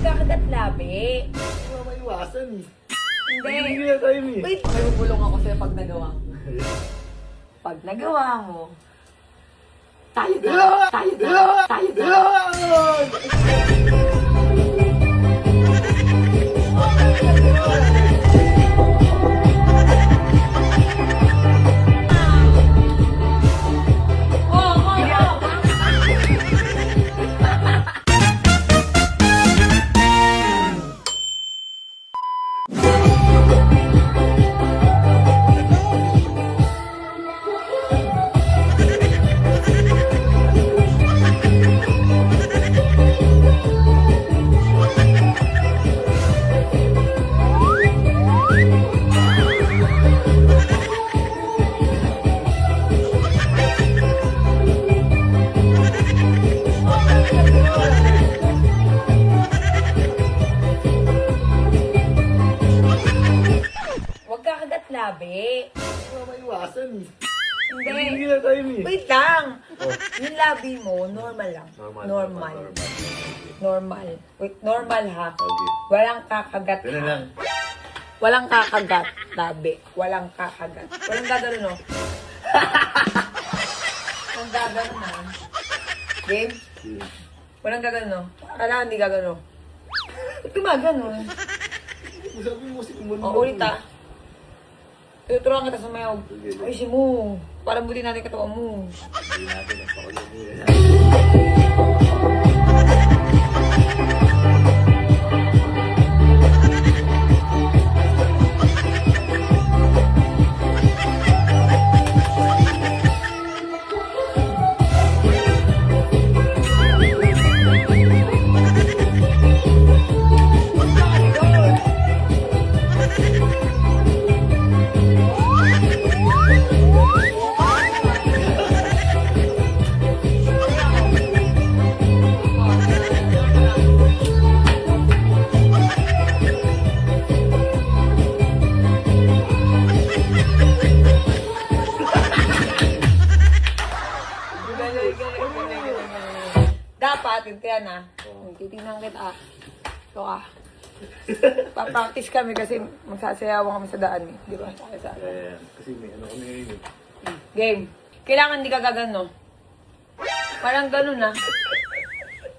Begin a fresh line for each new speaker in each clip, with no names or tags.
Huwag ka kagat labi.
Hindi mo maiwasan eh.
Hindi.
Hindi na tayo eh.
Wait, may bubulong ako sa'yo pag nagawa mo. Pag nagawa mo, tayo na, tayo na, tayo na. Labi.
Hindi mo maiwasan eh.
Hindi.
Hindi na tayo eh.
Wait lang.
Oh.
Yung labi mo, normal lang.
Normal.
Normal.
Normal.
Normal. Wait, normal ha.
Okay.
Walang kakagat ha.
lang.
Walang kakagat, labi. Walang kakagat. Walang gagano, no? Walang gagano, no? Game?
Sige.
Walang gagano, no? Kailangan hindi gagano. Gumagano?
Sabi mo si Kumon.
O, ulit ah. Tuturuan kita sa.
Sige.
Ay, si mo. Parang buti natin katawan mo.
Hindi natin ang pakulo
Dapat, ito yan ah. Titingnan kita ah. Ito ah. Pa-practice kami kasi magsasayawan kami sa daan eh. Di ba? Sa sa-
Ayan. Kasi may ano kami ngayon eh.
Game. Kailangan di ka gagano. Parang ganun na.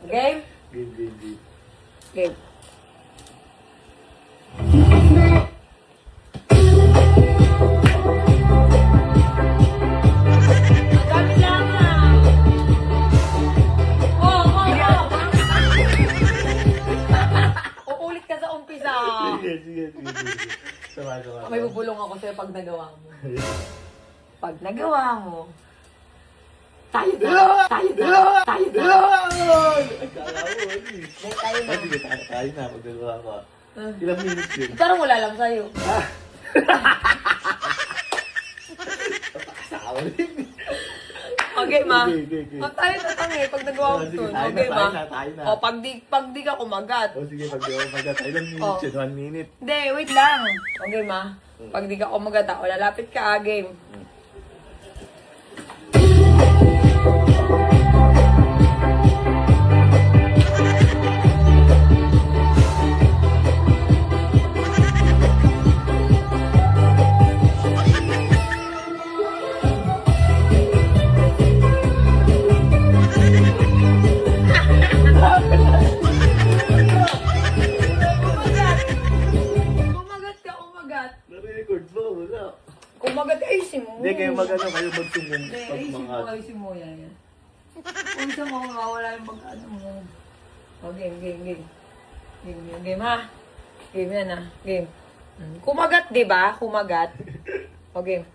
Game?
Game, game, game.
Game.
Sama, sama.
May bubulong ako sa'yo pag nagawa mo. Pag nagawa mo, tayo na, tayo na, tayo na.
Akala mo, ano eh.
Tayo na.
Ah, sige, tayo, tayo na. Magdalawa ka.
Ah.
Ilang minutes yun?
Parang wala lang sa'yo.
Asawa rin.
Okay, ma.
Okay, okay, okay.
Oh, tayo na pag nagawa
Oh, sige,
to.
tayo na,
Okay, ma.
tayo na, tayo na.
O, pag di, pag di ka kumagat.
O sige, pag di ako magat. Ilang minutes
Oh.
yun? One minute.
Hindi, wait lang. Okay, ma. Pag di ka kumagat, ah, o lalapit ka, ah, game.
Mag-ano, kayo mag-sumong
Hindi,
pag mga...
ayusin mo yan. yan. Kung saan mo mawawala yung pag ano mo. O, game, game, game. Game, game, game, ha? Game yan, ha? Game. Hmm. Kumagat, di ba? Kumagat. O, game.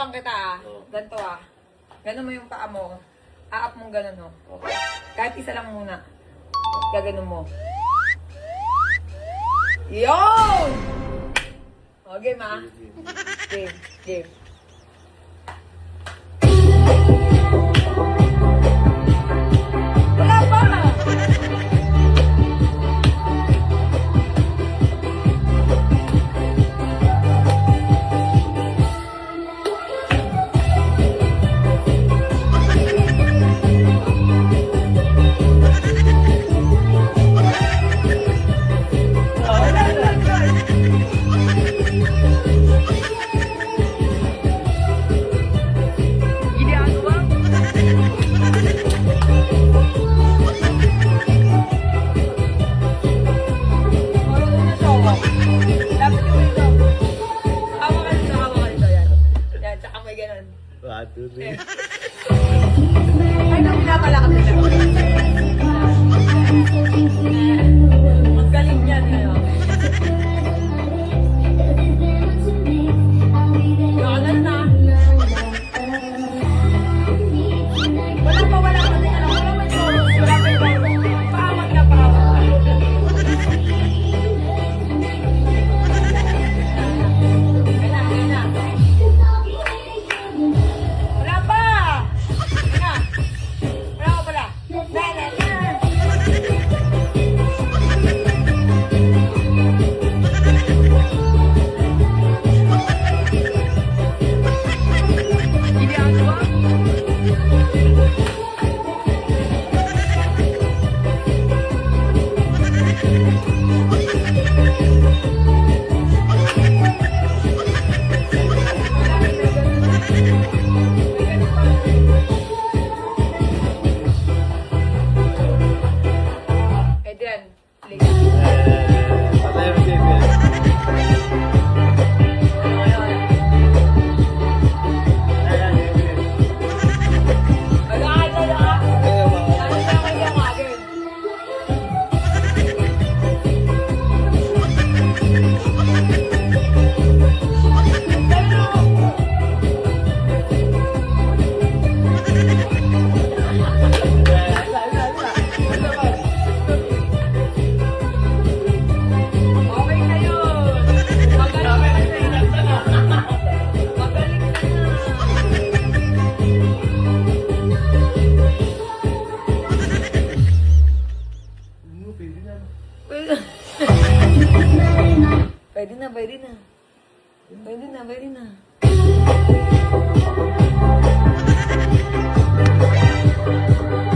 Tuturuan kita ah.
Oo.
Ganito ah. Ganun mo yung paa mo. Aap mong ganun oh.
Okay.
Kahit isa lang muna. Gaganon mo. Yo! Oh, game ah. Game, game. Verina, Verina. Verina, Verina. Verina.